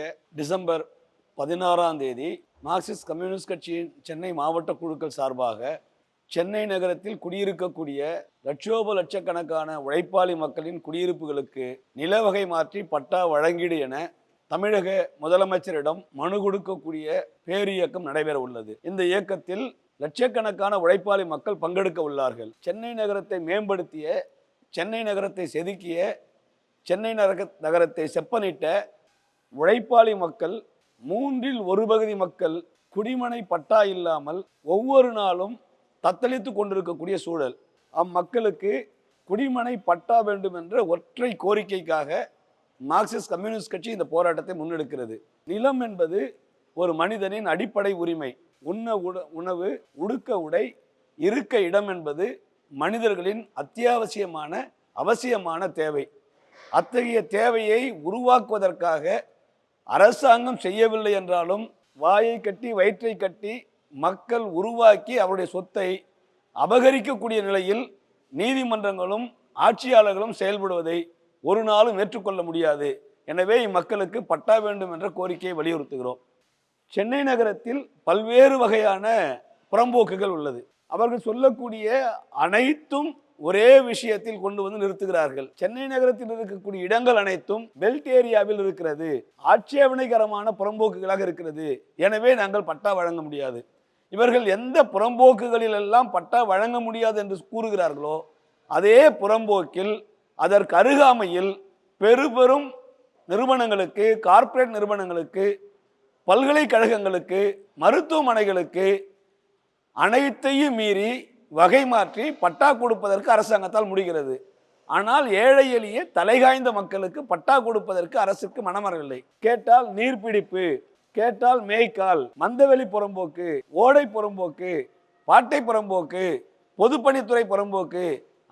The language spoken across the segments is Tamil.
வரக்கூடிய டிசம்பர் பதினாறாம் தேதி மார்க்சிஸ்ட் கம்யூனிஸ்ட் கட்சியின் சென்னை மாவட்ட குழுக்கள் சார்பாக சென்னை நகரத்தில் குடியிருக்கக்கூடிய லட்சோப லட்சக்கணக்கான உழைப்பாளி மக்களின் குடியிருப்புகளுக்கு நிலவகை மாற்றி பட்டா வழங்கீடு என தமிழக முதலமைச்சரிடம் மனு கொடுக்கக்கூடிய பேரியக்கம் நடைபெற உள்ளது. இந்த இயக்கத்தில் லட்சக்கணக்கான உழைப்பாளி மக்கள் பங்கெடுக்க உள்ளார்கள். சென்னை நகரத்தை மேம்படுத்திய சென்னை நகரத்தை செதுக்கிய சென்னை நகர நகரத்தை செப்பனிட்ட உழைப்பாளி மக்கள் மூன்றில் ஒரு பகுதி மக்கள் குடிமனை பட்டா இல்லாமல் ஒவ்வொரு நாளும் தத்தளித்து கொண்டிருக்கக்கூடிய சூழல். அம்மக்களுக்கு குடிமனை பட்டா வேண்டும் என்ற ஒற்றை கோரிக்கைக்காக மார்க்சிஸ்ட் கம்யூனிஸ்ட் கட்சி இந்த போராட்டத்தை முன்னெடுக்கிறது. நிலம் என்பது ஒரு மனிதனின் அடிப்படை உரிமை. உண்ண உட உணவு உடுக்க உடை இருக்க இடம் என்பது மனிதர்களின் அத்தியாவசியமான அவசியமான தேவை. அத்தகைய தேவையை உருவாக்குவதற்காக அரசாங்கம் செய்யவில்லை என்றாலும் வாயை கட்டி வயிற்றை கட்டி மக்கள் உருவாக்கி அவருடைய சொத்தை அபகரிக்கக்கூடிய நிலையில் நீதிமன்றங்களும் ஆட்சியாளர்களும் செயல்படுவதை ஒரு நாளும் ஏற்றுக்கொள்ள முடியாது. எனவே இம்மக்களுக்கு பட்டா வேண்டும் என்ற கோரிக்கையை வலியுறுத்துகிறோம். சென்னை நகரத்தில் பல்வேறு வகையான புறம்போக்குகள் உள்ளது. அவர்கள் சொல்லக்கூடிய அனைத்தும் ஒரே விஷயத்தில் கொண்டு வந்து நிறுத்துகிறார்கள். சென்னை நகரத்தில் இருக்கக்கூடிய இடங்கள் அனைத்தும் பெல்ட் ஏரியாவில் இருக்கிறது. ஆட்சேபனைகரமான புறம்போக்குகளாக இருக்கிறது. எனவே நாங்கள் பட்டா வழங்க முடியாது. இவர்கள் எந்த புறம்போக்குகளில் எல்லாம் பட்டா வழங்க முடியாது என்று கூறுகிறார்களோ அதே புறம்போக்கில் அதற்கு அருகாமையில் பெரு பெரும் நிறுவனங்களுக்கு கார்ப்பரேட் நிறுவனங்களுக்கு பல்கலைக்கழகங்களுக்கு மருத்துவமனைகளுக்கு அனைத்தையும் மீறி வகை மாற்றி பட்டா கொடுப்பதற்கு அரசாங்கத்தால் முடிகிறது. ஆனால் ஏழை எளிய தலைகாய்ந்த மக்களுக்கு பட்டா கொடுப்பதற்கு அரசுக்கு மனமரவில்லை. கேட்டால் நீர்பிடிப்பு கேட்டால் மேய்க்கால் மந்தவெளி புறம்போக்கு ஓடை புறம்போக்கு பாட்டை புறம்போக்கு பொதுப்பணித்துறை புறம்போக்கு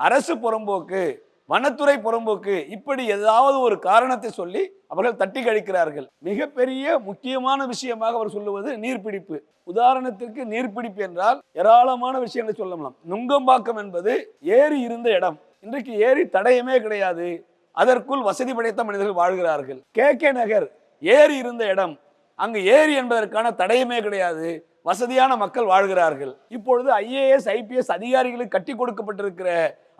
அரசு புறம்போக்கு வனத்துறை புறம்போக்கு இப்படி ஏதாவது ஒரு காரணத்தை சொல்லி அவர்கள் தட்டி கழிக்கிறார்கள். மிகப்பெரிய முக்கியமான விஷயமாக அவர் சொல்லுவது நீர்பிடிப்பு உதாரணத்திற்கு நீர்பிடிப்பு என்றால் ஏராளமான விஷயங்களை சொல்லலாம். நுங்கம்பாக்கம் என்பது ஏரி இருந்த இடம். இன்றைக்கு ஏரி தடயமே கிடையாது. அதற்குள் வசதி படைத்த மனிதர்கள் வாழ்கிறார்கள். கே கே நகர் ஏரி இருந்த இடம். அங்கு ஏரி என்பதற்கான தடயமே கிடையாது. வசதியான மக்கள் வாழ்கிறார்கள். இப்பொழுது ஐஏஎஸ் ஐபிஎஸ் அதிகாரிகளுக்கு கட்டி கொடுக்கப்பட்டிருக்கிற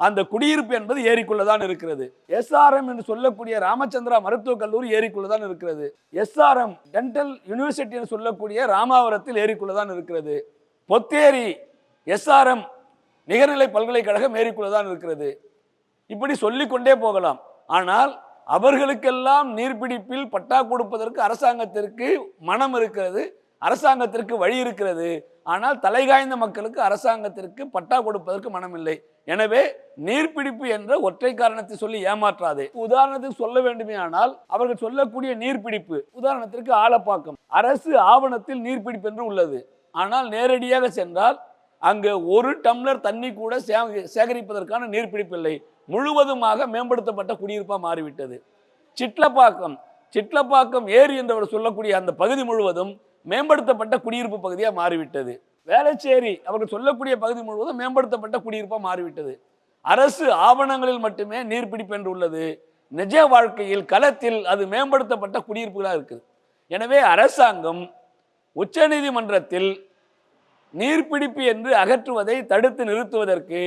அந்த குடியிருப்பு என்பது ஏரிக்குள்ளதான் இருக்கிறது. எஸ்ஆர்எம் என்று சொல்லக்கூடிய ராமச்சந்திரா மருத்துவக் கல்லூரி ஏரிக்குள்ளதான் இருக்கிறது. எஸ்ஆர்எம் டென்டல் யூனிவர்சிட்டி என்று சொல்லக்கூடிய ராமாவரத்தில் ஏரிக்குள்ளதான் இருக்கிறது. பொத்தேரி எஸ்ஆர்எம் நிகர்நிலை பல்கலைக்கழகம் ஏரிக்குள்ளதான் இருக்கிறது. இப்படி சொல்லிக்கொண்டே போகலாம். ஆனால் அவர்களுக்கெல்லாம் நீர்பிடிப்பில் பட்டா கொடுப்பதற்கு அரசாங்கத்திற்கு மனம் இருக்கிறது. அரசாங்கத்திற்கு வழி இருக்கிறது. ஆனால் தலைகாய்ந்த மக்களுக்கு அரசாங்கத்திற்கு பட்டா கொடுப்பதற்கு மனமில்லை. எனவே நீர்பிடிப்பு என்ற ஒற்றை காரணத்தை சொல்லி ஏமாற்றாதே. உதாரணத்துக்கு சொல்ல வேண்டுமே ஆனால் அவர்கள் சொல்லக்கூடிய நீர்பிடிப்பு உதாரணத்திற்கு ஆலப்பாக்கம். அரசு ஆவணத்தில் நீர்பிடிப்பு என்று உள்ளது. ஆனால் நேரடியாக சென்றால் அங்கு ஒரு டம்ளர் தண்ணி கூட சே- சேகரிப்பதற்கான நீர்பிடிப்பு இல்லை. முழுவதுமாக மேம்படுத்தப்பட்ட குடியிருப்பாக மாறிவிட்டது. சிட்லப்பாக்கம் சிட்லப்பாக்கம் ஏரி என்றவர் சொல்லக்கூடிய அந்த பகுதி முழுவதும் மேம்படுத்தப்பட்ட குடியிருப்பு பகுதியாக மாறிவிட்டது. வேளச்சேரி அவர்கள் சொல்லக்கூடிய பகுதி முழுவதும் மேம்படுத்தப்பட்ட குடியிருப்பாக மாறிவிட்டது. அரசு ஆவணங்களில் மட்டுமே நீர்பிடிப்பு என்று உள்ளது. நிஜ வாழ்க்கையில் களத்தில் அது மேம்படுத்தப்பட்ட குடியிருப்புகளாக இருக்குது. எனவே அரசாங்கம் உச்சநீதிமன்றத்தில் நீர்பிடிப்பு என்று அகற்றுவதை தடுத்து நிறுத்துவதற்கு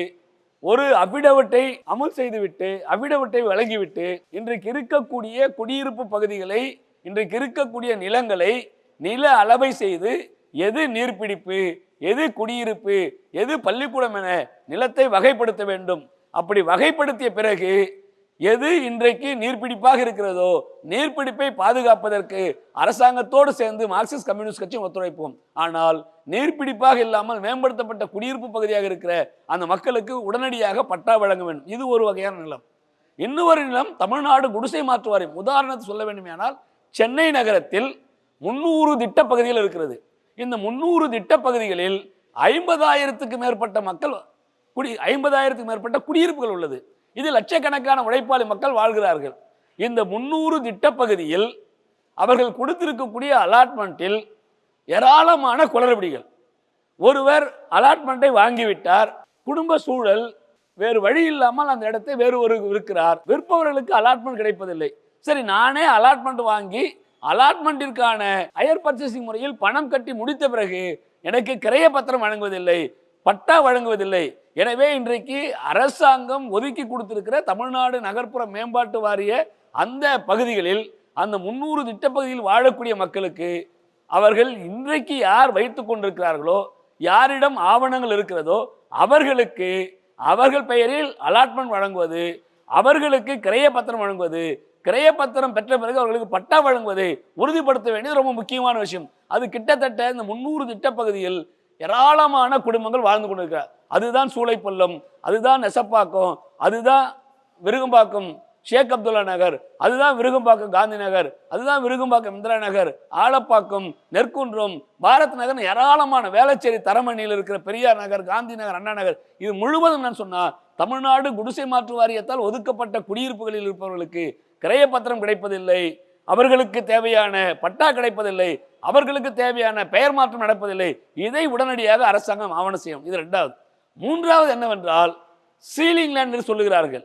ஒரு அபிடவட்டை அமுல் செய்துவிட்டு அபிடவட்டை வழங்கிவிட்டு இன்றைக்கு இருக்கக்கூடிய குடியிருப்பு பகுதிகளை இன்றைக்கு இருக்கக்கூடிய நிலங்களை நில அளவை செய்து எது நீர்பிடிப்பு எது குடியிருப்பு எது பள்ளிக்கூடம் என நிலத்தை வகைப்படுத்த வேண்டும். அப்படி வகைப்படுத்திய பிறகு எது இன்றைக்கு நீர்பிடிப்பாக இருக்கிறதோ நீர்பிடிப்பை பாதுகாப்பதற்கு அரசாங்கத்தோடு சேர்ந்து மார்க்சிஸ்ட் கம்யூனிஸ்ட் கட்சி ஒத்துழைப்போம். ஆனால் நீர்பிடிப்பாக இல்லாமல் மேம்படுத்தப்பட்ட குடியிருப்பு பகுதியாக இருக்கிற அந்த மக்களுக்கு உடனடியாக பட்டா வழங்க வேண்டும். இது ஒரு வகையான நிலம். இன்னொரு நிலம் தமிழ்நாடு குடிசை மாற்று வாரியம். உதாரணத்தை சொல்ல வேண்டுமானால் சென்னை நகரத்தில் முன்னூறு திட்ட பகுதிகள் இருக்கிறது. இந்த முன்னூறு திட்ட பகுதிகளில் ஐம்பதாயிரத்துக்கு மேற்பட்ட மக்கள் குடி ஐம்பதாயிரத்துக்கு மேற்பட்ட குடியிருப்புகள் உள்ளது. இது லட்சக்கணக்கான உழைப்பாளி மக்கள் வாழ்கிறார்கள். இந்த முன்னூறு திட்டப்பகுதியில் அவர்கள் கொடுத்திருக்கக்கூடிய அலாட்மெண்ட்டில் ஏராளமான குளறுபடிகள். ஒருவர் அலாட்மெண்ட்டை வாங்கிவிட்டார். குடும்ப சூழல் வேறு வழி இல்லாமல் அந்த இடத்தை வேறு ஒரு இருக்கிறார். விற்பவர்களுக்கு அலாட்மெண்ட் கிடைப்பதில்லை. சரி நானே அலாட்மெண்ட் வாங்கி அலாட்மெண்ட்டிற்கான ஹையர் பர்ச்சேசிங் முறையில் பணம் கட்டி முடித்த பிறகு எனக்கு கிரைய பத்திரம் வழங்குவதில்லை பட்டா வழங்குவதில்லை. எனவே இன்றைக்கு அரசாங்கம் ஒதுக்கி கொடுத்திருக்கிற தமிழ்நாடு நகர்ப்புற மேம்பாட்டு வாரிய அந்த பகுதிகளில் அந்த முன்னூறு திட்டப்பகுதியில் வாழக்கூடிய மக்களுக்கு அவர்கள் இன்றைக்கு யார் வைத்து கொண்டிருக்கிறார்களோ யாரிடம் ஆவணங்கள் இருக்கிறதோ அவர்களுக்கு அவர்கள் பெயரில் அலாட்மெண்ட் வழங்குவது அவர்களுக்கு கிரைய பத்திரம் வழங்குவது கிரையப்பத்திரம் பெற்ற பிறகு அவர்களுக்கு பட்டா வழங்குவதை உறுதிப்படுத்த வேண்டியது ரொம்ப முக்கியமான விஷயம். அது கிட்டத்தட்ட இந்த முன்னூறு திட்டப்பகுதியில் ஏராளமான குடும்பங்கள் வாழ்ந்து கொண்டிருக்கிறார். அதுதான் சூளைப்பள்ளம் அதுதான் நெசப்பாக்கம் அதுதான் விருகம்பாக்கம் ஷேக் அப்துல்லா நகர் அதுதான் விருகம்பாக்கம் காந்தி நகர் அதுதான் விருகம்பாக்கம் இந்திரா நகர் ஆலப்பாக்கம் நெற்குன்றம் பாரத் நகர் ஏராளமான வேளச்சேரி தரமணியில் இருக்கிற பெரியார் நகர் காந்தி நகர் அண்ணா நகர். இது முழுவதும் நான் சொன்னால் தமிழ்நாடு குடிசை மாற்று வாரியத்தால் ஒதுக்கப்பட்ட குடியிருப்புகளில் இருப்பவர்களுக்கு கிரைய பத்திரம் கிடைப்பதில்லை அவர்களுக்கு தேவையான பட்டா கிடைப்பதில்லை அவர்களுக்கு தேவையான பெயர் மாற்றம் நடப்பதில்லை. இதை உடனடியாக அரசாங்கம் ஆவணம் செய்யும். இது ரெண்டாவது. மூன்றாவது என்னவென்றால் சீலிங் லேண்ட் என்று சொல்லுகிறார்கள்.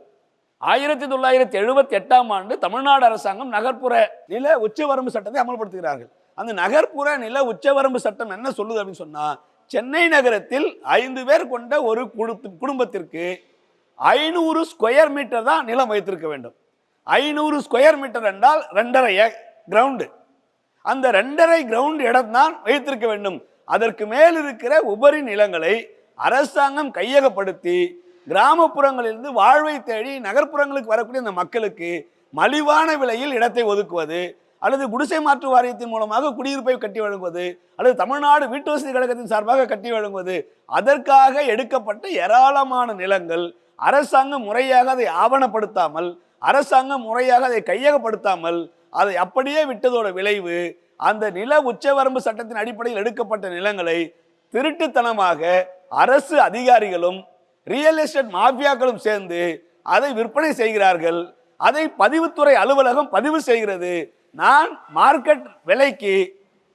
ஆயிரத்தி தொள்ளாயிரத்தி எழுபத்தி எட்டாம் ஆண்டு தமிழ்நாடு அரசாங்கம் நகர்ப்புற நில உச்சவரம்பு சட்டத்தை அமல்படுத்துகிறார்கள். அந்த நகர்ப்புற நில உச்சவரம்பு சட்டம் என்ன சொல்லுது அப்படின்னு சொன்னால் சென்னை நகரத்தில் ஐந்து பேர் கொண்ட ஒரு குடும்பத்திற்கு ஐநூறு ஸ்கொயர் மீட்டர் தான் நிலம் வைத்திருக்க வேண்டும். ஐநூறு ஸ்கொயர் மீட்டர் என்றால் ரெண்டரை கிரவுண்டு அந்த ரெண்டரை கிரவுண்ட் இடம் தான் வைத்திருக்க வேண்டும். அதற்கு மேல் இருக்கிற உபரி நிலங்களை அரசாங்கம் கையகப்படுத்தி கிராமப்புறங்களிலிருந்து வாழ்வை தேடி நகர்ப்புறங்களுக்கு வரக்கூடிய அந்த மக்களுக்கு மலிவான விலையில் இடத்தை ஒதுக்குவது அல்லது குடிசை மாற்று வாரியத்தின் மூலமாக குடியிருப்பை கட்டி வழங்குவது அல்லது தமிழ்நாடு வீட்டு வசதி கழகத்தின் சார்பாக கட்டி வழங்குவது அதற்காக எடுக்கப்பட்ட ஏராளமான நிலங்கள் அரசாங்கம் முறையாக அதை ஆவணப்படுத்தாமல் அரசாங்கம் முறையாக அதை கையகப்படுத்தாமல் அதை அப்படியே விட்டதோட விளைவு அந்த நில உச்சவரம்பு சட்டத்தின் அடிப்படையில் எடுக்கப்பட்ட நிலங்களை திருட்டுத்தனமாக அரசு அதிகாரிகளும் ரியல் எஸ்டேட் மாஃபியாக்களும் சேர்ந்து அதை விற்பனை செய்கிறார்கள். அதை பதிவுத்துறை அலுவலகம் பதிவு செய்கிறது. நான் மார்க்கெட் விலைக்கு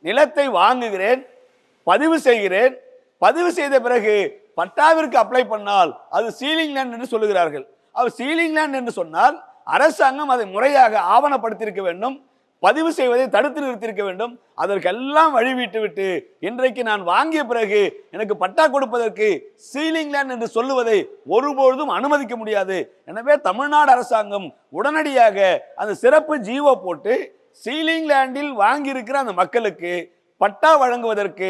நிலத்தை வாங்குகிறேன் பதிவு செய்கிறேன். பதிவு செய்த பிறகு பட்டாவிற்கு அப்ளை பண்ணால் அது சீலிங் லேண்ட் என்று சொல்லுகிறார்கள். அவர் சீலிங் லேண்ட் என்று சொன்னால் அரசாங்கம் அதை முறையாக ஆவணப்படுத்தியிருக்க வேண்டும் பதிவு செய்வதை தடுத்து நிறுத்தியிருக்க வேண்டும். அதற்கெல்லாம் வழிவிட்டு விட்டு இன்றைக்கு நான் வாங்கிய பிறகு எனக்கு பட்டா கொடுப்பதற்கு சீலிங் லேண்ட் என்று சொல்லுவதை ஒருபொழுதும் அனுமதிக்க முடியாது. எனவே தமிழ்நாடு அரசாங்கம் உடனடியாக அந்த சிறப்பு ஜீவோ போட்டு சீலிங் லேண்டில் வாங்கியிருக்கிற அந்த மக்களுக்கு பட்டா வழங்குவதற்கு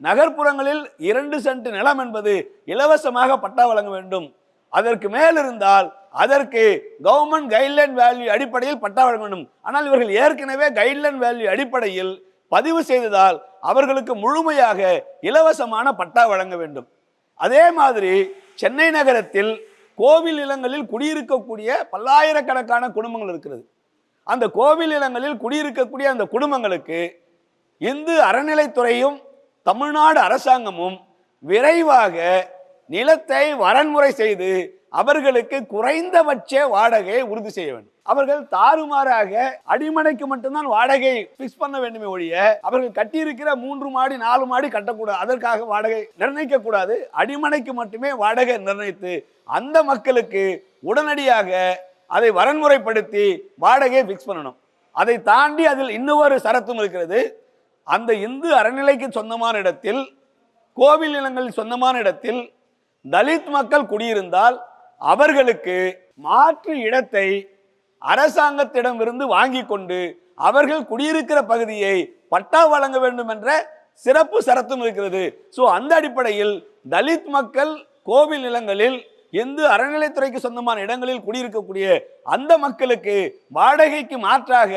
நகர்ப்புறங்களில் இரண்டு சென்ட் நிலம் என்பது இலவசமாக பட்டா வழங்க வேண்டும். அதற்கு மேல் இருந்தால் அதற்கு கவர்மெண்ட் கைட்லைன் வேல்யூ அடிப்படையில் பட்டா வழங்க வேண்டும். ஆனால் இவர்கள் ஏற்கனவே கைட்லைன் வேல்யூ அடிப்படையில் பதிவு செய்ததால் அவர்களுக்கு முழுமையாக இலவசமான பட்டா வழங்க வேண்டும். அதே மாதிரி சென்னை நகரத்தில் கோவில் நிலங்களில் குடியிருக்கக்கூடிய பல்லாயிரக்கணக்கான குடும்பங்கள் இருக்கிறது. அந்த கோவில் நிலங்களில் குடியிருக்கக்கூடிய அந்த குடும்பங்களுக்கு இந்து அறநிலைத்துறையும் தமிழ்நாடு அரசாங்கமும் விரைவாக நிலத்தை வரன்முறை செய்து அவர்களுக்கு குறைந்தபட்ச வாடகையை உறுதி செய்ய வேண்டும். அவர்கள் தாறுமாறாக அடிமனைக்கு மட்டும்தான் வாடகை பிக்ஸ் பண்ண வேண்டுமே ஒழிய அவர்கள் கட்டியிருக்கிற மூன்று மாடி நாலு மாடி கட்டக்கூடாது. அதற்காக வாடகை நிர்ணயிக்க கூடாது. அடிமனைக்கு மட்டுமே வாடகை நிர்ணயித்து அந்த மக்களுக்கு உடனடியாக அதை வரன்முறைப்படுத்தி வாடகையை பிக்ஸ் பண்ணணும். அதை தாண்டி அதில் இன்னொரு சரத்தும் இருக்கிறது. அந்த இந்து அறநிலைக்கு சொந்தமான இடத்தில் கோவில் நிலங்களில் சொந்தமான இடத்தில் தலித் மக்கள் குடியிருந்தால் அவர்களுக்கு மாற்று இடத்தை அரசாங்கத்திடமிருந்து வாங்கி கொண்டு அவர்கள் குடியிருக்கிற பகுதியை பட்டா வழங்க வேண்டும் என்ற சிறப்பு சரத்தும் இருக்கிறது. ஸோ அந்த அடிப்படையில் தலித் மக்கள் கோவில் நிலங்களில் இந்து அறநிலைத்துறைக்கு சொந்தமான இடங்களில் குடியிருக்கக்கூடிய அந்த மக்களுக்கு வாடகைக்கு மாற்றாக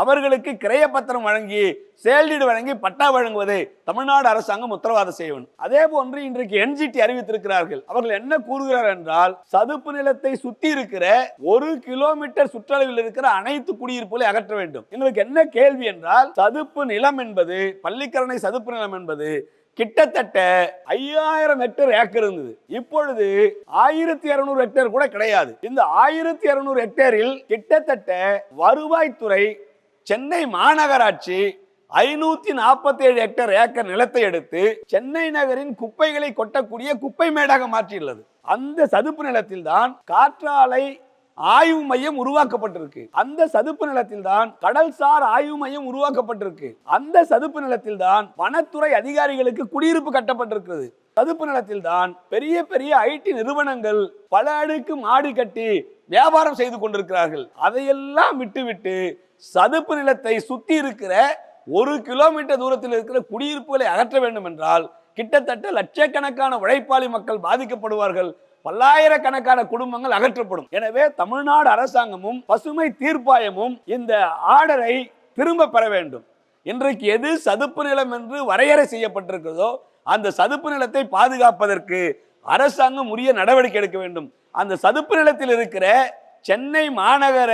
அவர்களுக்கு கிரைய பத்திரம் வழங்கி செயல்டீடு வழங்கி பட்டா வழங்குவதை தமிழ்நாடு அரசாங்கம் உத்தரவாதம் செய்ய வேண்டும். அதே போன்று இன்றைக்கு என்ஜிடி அறிவித்திருக்கிறார்கள். அவர்கள் என்ன கூறுகிறார் என்றால் சதுப்பு நிலத்தை சுற்றி இருக்கிற ஒரு கிலோமீட்டர் சுற்றளவில் இருக்கிற அனைத்து குடியிருப்புகளை அகற்ற வேண்டும். எங்களுக்கு என்ன கேள்வி என்றால் சதுப்பு நிலம் என்பது பள்ளிக்கரணை சதுப்பு நிலம் என்பது கிட்டத்தட்ட ஐயாயிரம் ஹெக்டேர் ஏக்கர் இருந்தது. இப்பொழுது ஆயிரத்தி இருநூறு ஹெக்டேர் கூட கிடையாது. இந்த ஆயிரத்தி இருநூறு ஹெக்டேரில் கிட்டத்தட்ட வருவாய்த்துறை சென்னை மாநகராட்சி ஐநூத்தி நாற்பத்தி ஏழு ஹெக்டேர் ஏக்கர் நிலத்தை எடுத்து சென்னை நகரின் குப்பைகளை கொட்டக்கூடிய குப்பை மேடாக மாற்றியுள்ளது. அந்த சதுப்பு நிலத்தில் தான் காற்றாலை ஆய்வு மையம் உருவாக்கப்பட்டிருக்கு. அந்த சதுப்பு நிலத்தில் தான் கடல்சார் ஆய்வு மையம் உருவாக்கப்பட்டிருக்கு. அந்த சதுப்பு நிலத்தில் தான் வனத்துறை அதிகாரிகளுக்கு குடியிருப்பு கட்டப்பட்டிருக்கிறது. சதுப்பு நிலத்தில் தான் பெரிய பெரிய ஐடி நிறுவனங்கள் பல அடுக்கு மாடி கட்டி வியாபாரம் செய்து கொண்டிருக்கிறார்கள். அதையெல்லாம் விட்டுவிட்டு சதுப்பு நிலத்தை சுத்தி இருக்கிற ஒரு கிலோமீட்டர் தூரத்தில் இருக்கிற குடியிருப்புகளை அகற்ற வேண்டும் என்றால் கிட்டத்தட்ட லட்சக்கணக்கான உழைப்பாளி மக்கள் பாதிக்கப்படுவார்கள். பல்லாயிரக்கணக்கான குடும்பங்கள் அகற்றப்படும். எனவே தமிழ்நாடு அரசாங்கமும் பசுமை தீர்ப்பாயமும் இந்த ஆர்டரை திரும்ப பெற வேண்டும். இன்றைக்கு எது சதுப்பு நிலம் என்று வரையறை செய்யப்பட்டிருக்கிறதோ அந்த சதுப்பு நிலத்தை பாதுகாப்பதற்கு அரசாங்கம் உரிய நடவடிக்கை எடுக்க வேண்டும். அந்த சதுப்பு நிலத்தில் இருக்கிற சென்னை மாநகர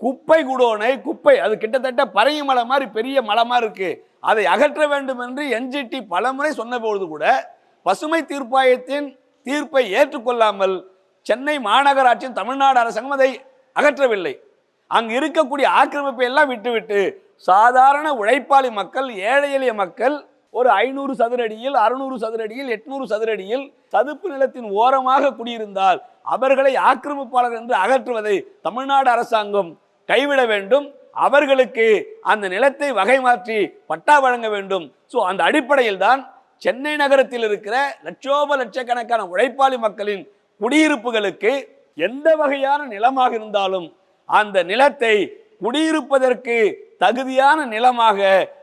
குப்பை குடோனை குப்பை அது கிட்டத்தட்ட பரங்கி மலை மாதிரி பெரிய மலை மாதிரி இருக்கு. அதை அகற்ற வேண்டும் என்று என்ஜிடி பலமுறை சொன்ன பொழுது கூட பசுமை தீர்ப்பாயத்தின் தீர்ப்பை ஏற்றுக்கொள்ளாமல் சென்னை மாநகராட்சியின் தமிழ்நாடு அரசாங்கம் அதை அகற்றவில்லை. அங்கு இருக்கக்கூடிய ஆக்கிரமிப்பை எல்லாம் விட்டுவிட்டு சாதாரண உழைப்பாளி மக்கள் ஏழை எளிய மக்கள் ஒரு ஐநூறு சதுரடியில் அறுநூறு சதுரடியில் எட்நூறு சதுரடியில் சதுப்பு நிலத்தின் ஓரமாக குடியிருந்தால் அவர்களை ஆக்கிரமிப்பாளர் என்று அகற்றுவதை தமிழ்நாடு அரசாங்கம் கைவிட வேண்டும். அவர்களுக்கு அந்த நிலத்தை வகை மாற்றி பட்டா வழங்க வேண்டும். ஸோ அந்த அடிப்படையில் தான் சென்னை நகரத்தில் இருக்கிற லட்சோப லட்சக்கணக்கான உழைப்பாளி மக்களின் குடியிருப்புகளுக்கு எந்த வகையான நிலமாக இருந்தாலும் அந்த நிலத்தை குடியிருப்பதற்கு தகுதியான நிலமாக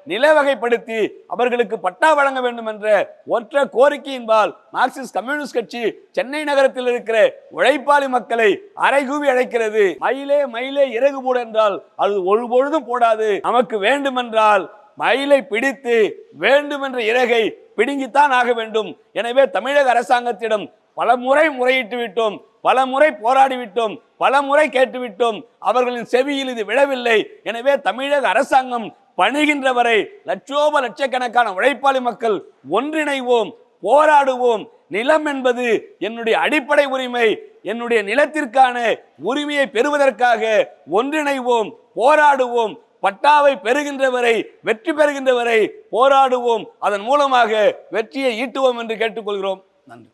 நில வகைப்படுத்தி அவர்களுக்கு பட்டா வழங்க வேண்டும் என்ற ஒற்ற கோரிக்கையின்பால் மார்க்சிஸ்ட் கம்யூனிஸ்ட் கட்சி சென்னை நகரத்தில் இருக்கிற உழைப்பாளி மக்களை அரைகூவி அழைக்கிறது. மயிலே மயிலே இறகு போடு என்றால் அது ஒரு பொழுதும் போடாது. நமக்கு வேண்டுமென்றால் மயிலை பிடித்து வேண்டுமென்ற இறகை பிடுங்கித்தான் ஆக வேண்டும். எனவே தமிழக அரசாங்கத்திடம் பல முறை முறையிட்டு விட்டோம். பல முறை போராடி விட்டோம். பல முறை கேட்டுவிட்டோம் அவர்களின் செவியில் இது விழவில்லை. எனவே தமிழக அரசாங்கம் பணிகின்ற வரை லட்சோப லட்சக்கணக்கான உழைப்பாளி மக்கள் ஒன்றிணைவோம் போராடுவோம். நிலம் என்பது என்னுடைய அடிப்படை உரிமை. என்னுடைய நிலத்திற்கான உரிமையை பெறுவதற்காக ஒன்றிணைவோம் போராடுவோம். பட்டாவை பெறுகின்ற வரை வெற்றி பெறுகின்ற வரை போராடுவோம். அதன் மூலமாக வெற்றியை ஈட்டுவோம் என்று கேட்டுக்கொள்கிறோம். நன்றி.